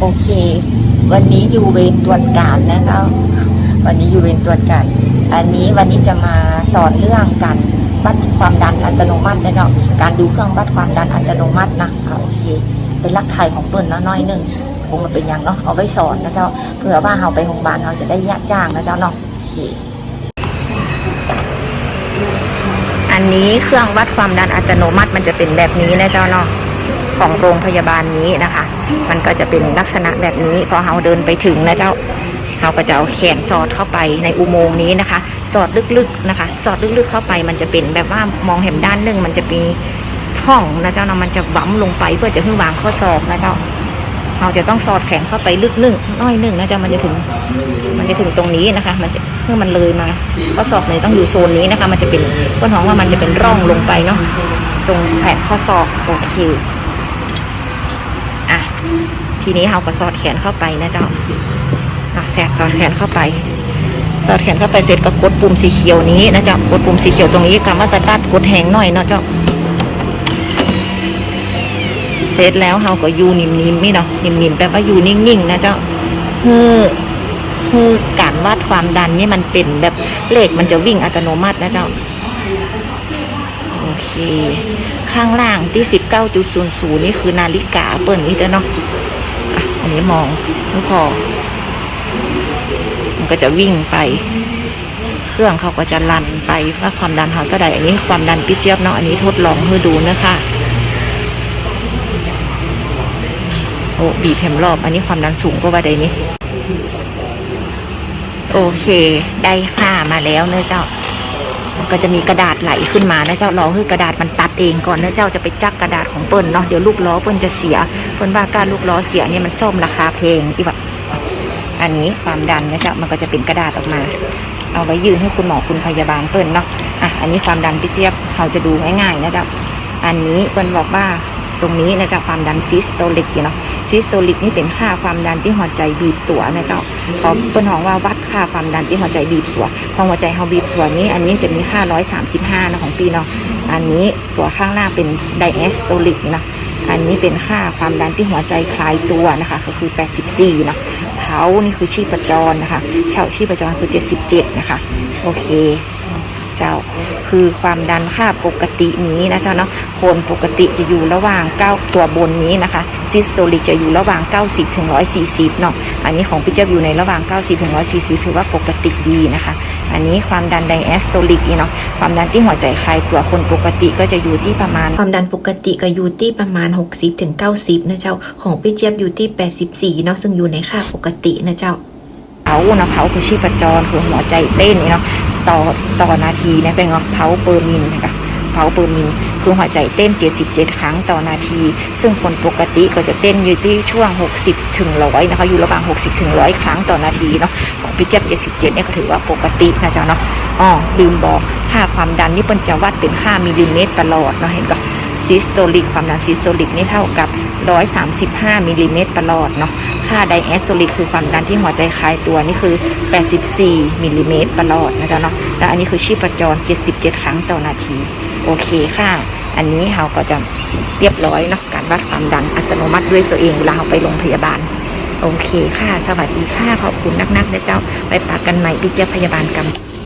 โอเค วันนี้อยู่เวรตรวจการนะครับวันนี้อยู่เวรตรวจการ อันนี้วันนี้จะมาสอนเรื่องการวัดความดันอัตโนมัตินะเจ้าการดูเครื่องวัดความดันอัตโนมัตินะอ่าโอเค เป็นลักไทยของเปิ้นเนาะน้อยหนึ่งคงมันเป็นอย่างเนาะเอาไว้สอนนะเจ้าเผื่อว่าเราไปโรงพยาบาลเราจะได้ยะจ้างนะเจ้าเนาะโอเค อันนี้เครื่องวัดความดันอัตโนมัติมันจะเป็นแบบนี้นะเจ้าเนาะ ของโรงพยาบาลนี้นะคะ มันก็จะเป็นลักษณะแบบนี้พอเราเดินไปถึงนะเจ้าเราก็จะเอาแขนสอดเข้าไปในอุโมงค์นี้นะคะ สอดลึกๆนะคะ สอดลึกๆเข้าไปมันจะเป็นแบบว่ามองเห็นด้านหนึ่งมันจะมีท่องนะเจ้าเนาะมันจะบั๊มลงไปเพื่อจะให้วางข้อศอกนะเจ้าเราจะต้องสอดแขนเข้าไปลึกหนึ่งน้อยหนึ่งนะเจ้ามันจะถึง มันจะถึงตรงนี้นะคะ มันจะเมื่อมันเลยมาข้อศอกเนี่ยต้องอยู่โซนนี้นะคะ มันจะเป็นก้นหองว่ามันจะเป็นร่องลงไปเนาะตรงแผ่นข้อศอกโอเค ทีนี้เราก็สอดแขนเข้าไปนะเจ้าอะแสกสอดแขนเข้าไปสอดแขนเข้าไปเสร็จก็กดปุ่มสีเขียวนี้นะเจ้ากดปุ่มสีเขียวตรงนี้คำว่าสตาร์ทกดแหงหน่อยเนาะเจ้าเสร็จแล้วเราก็อยู่นิ่มๆนี่เนาะนิ่มๆแปลว่าอยู่นิ่งๆนะเจ้าคือคือการวัดความดันนี่มันเป็นแบบเลขมันจะวิ่งอัตโนมัตินะเจ้าโอเค ข้างล่างที่สิบเก้าจุดศูนย์ศูนย์นี่คือนาฬิกาเปิดนี่เด้อเนาะ อะอันนี้มองไม่พอ มันก็จะวิ่งไป เครื่องเขาก็จะลันไปว่าความดันเขาเท่าใดอันนี้ความดันพี่เจี๊ยบเนาะอันนี้ทดลองให้ดูนะคะโอ้บีบแผมรอบ อันนี้ความดันสูงก็ว่าใดนี้ โอเค ได้ค่ามาแล้วเนอะเจ้า ก็จะมีกระดาษไหลขึ้นมานะเจ้ารอให้กระดาษมันตัดเองก่อนนะเจ้าจะไปจักกระดาษของเปิ้ลเนาะเดี๋ยวลูกล้อเปิ้ลจะเสียเปิ้ลว่าการลูกล้อเสียเนี่ยมันซ่อมราคาแพงอีแบบอันนี้ความดันนะเจ้ามันก็จะเป็นกระดาษออกมา เอาไว้ยืนให้คุณหมอคุณพยาบาลเปิ้ลเนาะอะอันนี้ความดันพี่เจี๊ยบเราจะดูง่ายๆนะเจ้าอันนี้เปิ้ลบอกว่าตรงนี้นะเจ้าความดันซิสโตลิกเนาะซิสโตลิกนี่เป็นค่าความดันที่หัวใจบีบตัวนะเจ้าพอเปิ้ลหองว่าวัด ค่าความดันที่หัวใจบีบตัวพอหัวใจเขาบีบตัวนี้ อันนี้จะมีค่า 135นะของปีเนาะอันนี้ตัวข้างล่างเป็นไดเอสโตลิกนะอันนี้เป็นค่าความดันที่หัวใจคลายตัวนะคะ ก็คือ 84นะเขานี่คือชีพจรนะคะเช่าชีพจรคือ 77 นะคะ โอเค เจ้า คือความดันค่าปกตินี้นะเจ้าเนาะคนปกติจะอยู่ระหว่าง 9 ตัวบนนี้นะคะซิสโตลิกจะอยู่ระหว่าง 90ถึง140เนาะอันนี้ของพี่เจี๊ยบอยู่ในระหว่าง 90ถึง140ถือว่าปกติดีนะคะ อันนี้ความดันไดแอสโตลิกนี่เนาะความดันที่หัวใจคลายตัวคนปกติก็จะอยู่ที่ประมาณ ความดันปกติก็อยู่ที่ประมาณ 60ถึง90นะเจ้าของพี่เจี๊ยบอยู่ที่ 84เนาะซึ่งอยู่ในค่าปกตินะเจ้าเผานะเผาคือชีพจรคือหัวใจเต้นนี่เนาะ ต่อต่อนาทีนะเป็นเนาะเผาเปอร์มินนะคะเผาเปอร์มินคือหัวใจเต้น 77 ครั้งต่อนาที ซึ่งคนปกติก็จะเต้นอยู่ที่ช่วง 60 ถึง100นะคะ อยู่ระหว่าง 60 ถึง100ครั้งต่อนาทีเนาะ ของพี่เจี๊ยบ77 เนี่ยก็ถือว่าปกตินะจ๊ะเนาะ อ๋อ ลืมบอก ค่าความดันนี่เปิ้นจะวัดเป็นค่ามิลลิเมตรตลอดเนาะ เห็นก็ซิสโตลิกความดันซิสโตลิกนี่เท่ากับ 135 มิลลิเมตรตลอดเนาะ ค่าไดแอสโตลิกคือความดันที่หัวใจคลายตัวนี่คือ 84มิลลิเมตรตลอดนะจ๊ะเนาะแล้วอันนี้คือชีพจร 77 ครั้งต่อนาที โอเคค่ะ อันนี้เราก็จะเรียบร้อยเนาะการวัดความดันอัตโนมัติด้วยตัวเองเวลาเราไปโรงพยาบาล โอเคค่ะ สวัสดีค่ะ ขอบคุณนักๆนะเจ้า ไปปากกันใหม่พี่เจ้าพยาบาลกัน